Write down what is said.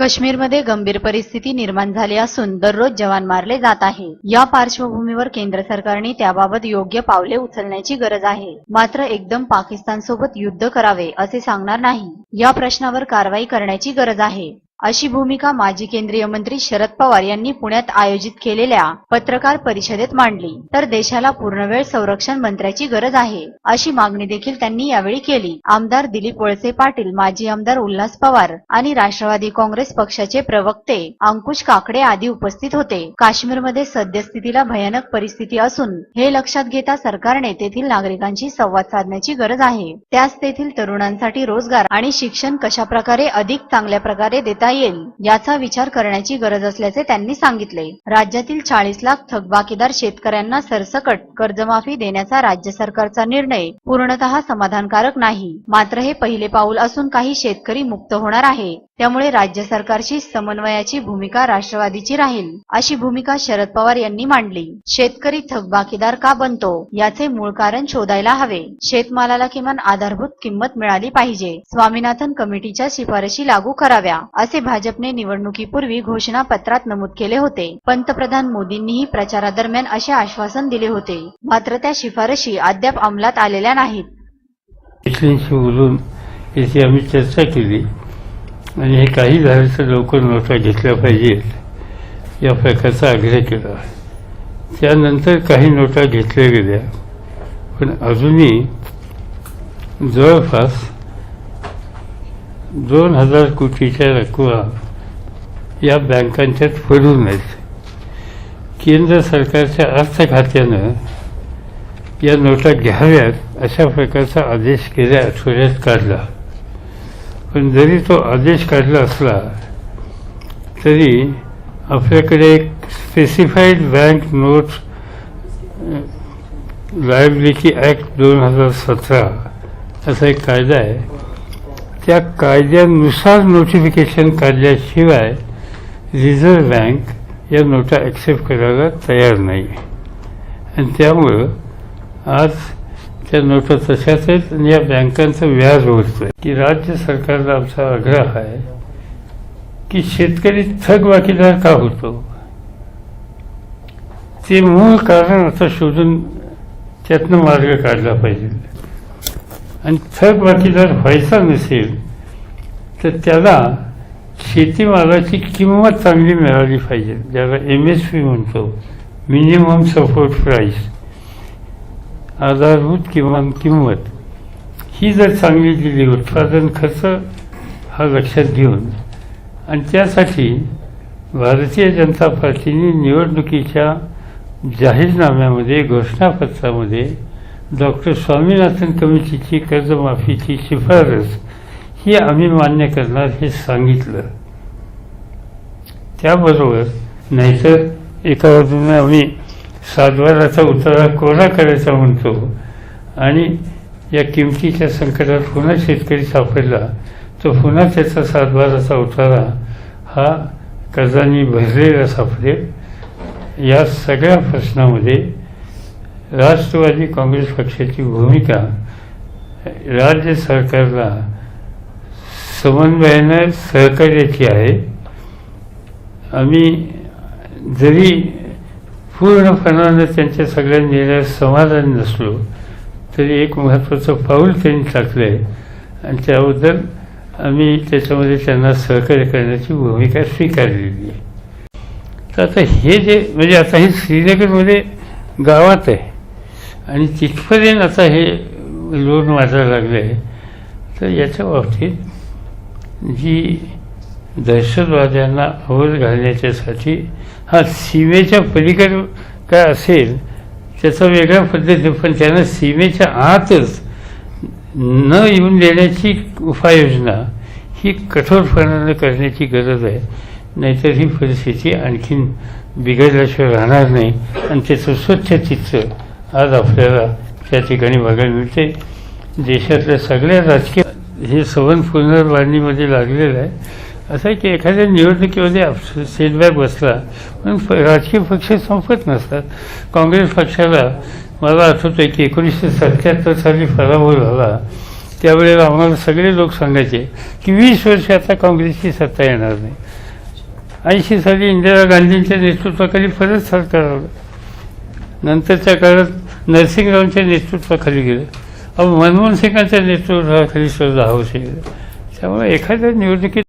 काश्मीरमध्ये गंभीर परिस्थिती निर्माण झाली असून दररोज जवान मारले जात आहे. या पार्श्वभूमीवर केंद्र सरकारने त्याबाबत योग्य पावले उचलण्याची गरज आहे. मात्र एकदम पाकिस्तान सोबत युद्ध करावे असे सांगणार नाही. या प्रश्नावर कारवाई करण्याची गरज आहे. अशी भूमिका माजी केंद्रीय मंत्री शरद पवार यांनी पुण्यात आयोजित केलेल्या पत्रकार परिषदेत मांडली. तर देशाला पूर्णवेळ संरक्षण मंत्र्याची गरज आहे अशी मागणी देखील त्यांनी यावेळी केली. आमदार दिलीप वळसे पाटील माजी आमदार उल्हास पवार आणि राष्ट्रवादी काँग्रेस पक्षाचे प्रवक्ते अंकुश काकडे आदी उपस्थित होते. काश्मीरमध्ये सद्यस्थितीला भयानक परिस्थिती असून हे लक्षात घेता सरकारने तेथील नागरिकांशी संवाद साधण्याची गरज आहे. त्यास तेथील तरुणांसाठी रोजगार आणि शिक्षण कशा प्रकारे अधिक चांगल्या प्रकारे देता करता येईल याचा विचार करण्याची गरज असल्याचे त्यांनी सांगितले. राज्यातील चाळीस लाख थकबाकीदार शेतकऱ्यांना सरसकट कर्जमाफी देण्याचा राज्य सरकारचा निर्णय पूर्णतः समाधानकारक नाही. मात्र हे पहिले पाऊल असून काही शेतकरी मुक्त होणार आहे. त्यामुळे राज्य सरकारशी समन्वयाची भूमिका राष्ट्रवादीची राहील अशी भूमिका शरद पवार यांनी मांडली. शेतकरी थकबाकीदार का बनतो? याचे मूळ कारण शोधायला हवे. शेतमालाला किमान आधारभूत किंमत मिळाली पाहिजे. स्वामीनाथन कमिटीच्या शिफारशी लागू कराव्या असे भाजपने निवडणुकीपूर्वी घोषणापत्रात नमूद केले होते. पंतप्रधान मोदींनीही प्रचारादरम्यान असे आश्वासन दिले होते. मात्र त्या शिफारशी अद्याप अंमलात आलेल्या नाहीत. बोलून याची आम्ही चर्चा केली. आणि हे काही झालं तर लवकर नोटा घेतल्या पाहिजेत या प्रकारचा आग्रह केला. त्यानंतर काही नोटा घेतल्या गेल्या. पण अजूनही जवळपास दोन हजार कोटीच्या रकमा या बँकांच्यात पडू नयेत केंद्र सरकारच्या अर्थ खात्यानं या नोटा घ्याव्यात अशा प्रकारचा आदेश गेल्या आठवड्यात काढला. पण जरी तो आदेश काढला असला तरी आपल्याकडे एक specified bank note liability act दोन हजार सतरा असा एक कायदा आहे. त्या कायद्यानुसार नोटिफिकेशन काढल्याशिवाय रिझर्व्ह बँक या नोटा ॲक्सेप्ट करायला तयार नाही. आणि त्यामुळं आज त्या नोटा तशाच आहेत आणि या बँकांचं व्याज होतं की राज्य सरकारला आमचा आग्रह आहे की शेतकरी थकबाकीदार का होतो? ते मूळ कारण आता शोधून त्यातनं मार्ग काढला पाहिजे. आणि थकबाकीदार व्हायचा नसेल तर त्याला शेतीमालाची किंमत चांगली मिळाली पाहिजे. ज्याला एम एस पी म्हणतो मिनिमम सपोर्ट प्राईस आधारभूत किमान किंमत. ही जर चांगली दिली उत्पादन खर्च हा लक्षात घेऊन. आणि त्यासाठी भारतीय जनता पार्टीने निवडणुकीच्या जाहीरनाम्यामध्ये घोषणापत्रामध्ये डॉक्टर स्वामीनाथन कमिटीची कर्जमाफीची शिफारस ही आम्ही मान्य करणार हे सांगितलं. त्याबरोबर नाहीतर एका बाजूने आम्ही सातबाराचा उतारा कोरा करायचा म्हणतो आणि या किमतीच्या संकटात पुन्हा शेतकरी सापडला तर पुन्हा त्याचा सातबाराचा उतारा हा कर्जांनी भरलेला सापडेल. या सगळ्या प्रश्नामध्ये राष्ट्रवादी काँग्रेस पक्षाची भूमिका राज्य सरकारला समन्वयानं सहकार्याची आहे. आम्ही जरी पूर्णपणानं त्यांच्या सगळ्या निर्णयात समाधान नसलो तरी एक महत्त्वाचं पाऊल त्यांनी टाकलं आहे आणि त्याबद्दल आम्ही त्याच्यामध्ये त्यांना सहकार्य करण्याची भूमिका स्वीकारलेली आहे. तर आता हे जे म्हणजे आता हे श्रीनगरमध्ये गावात आहे आणि तिथपर्यंत आता हे लोन वाजायला लागलं आहे. तर याच्या बाबतीत जी दहशतवाद्यांना अवध घालण्याच्यासाठी हा सीमेच्या पलीकडे काय असेल त्याचा वेगळ्या पद्धतीने पण त्यांना सीमेच्या आतच न येऊन देण्याची उपाययोजना ही कठोरपणानं करण्याची गरज आहे. नाहीतर ही परिस्थिती आणखीन बिघडल्याशिवाय राहणार नाही. आणि त्याचं स्वच्छ चित्र आज आपल्याला त्या ठिकाणी बघायला मिळते. देशातल्या सगळ्या राजकीय हे सवन पुनर्बांधणीमध्ये लागलेलं आहे. असं आहे की एखाद्या निवडणुकीमध्ये सेटबॅक बसला पण प- राजकीय पक्ष संपत नसतात. काँग्रेस पक्षाला मला आठवतं आहे की एकोणीसशे सत्त्याहत्तर साली पराभव झाला. त्यावेळेला आम्हाला सगळे लोक सांगायचे की वीस वर्ष आता काँग्रेसची सत्ता येणार नाही. ऐंशी साली इंदिरा गांधींच्या नेतृत्वाखाली परत सरकार आलं. नंतरच्या काळात नरसिंगरावांच्या नेतृत्वाखाली गेलं. अहो मनमोहन सिंगांच्या नेतृत्वाखाली सुद्धा दहा वर्ष गेलं. त्यामुळे एखाद्या निवडणुकीत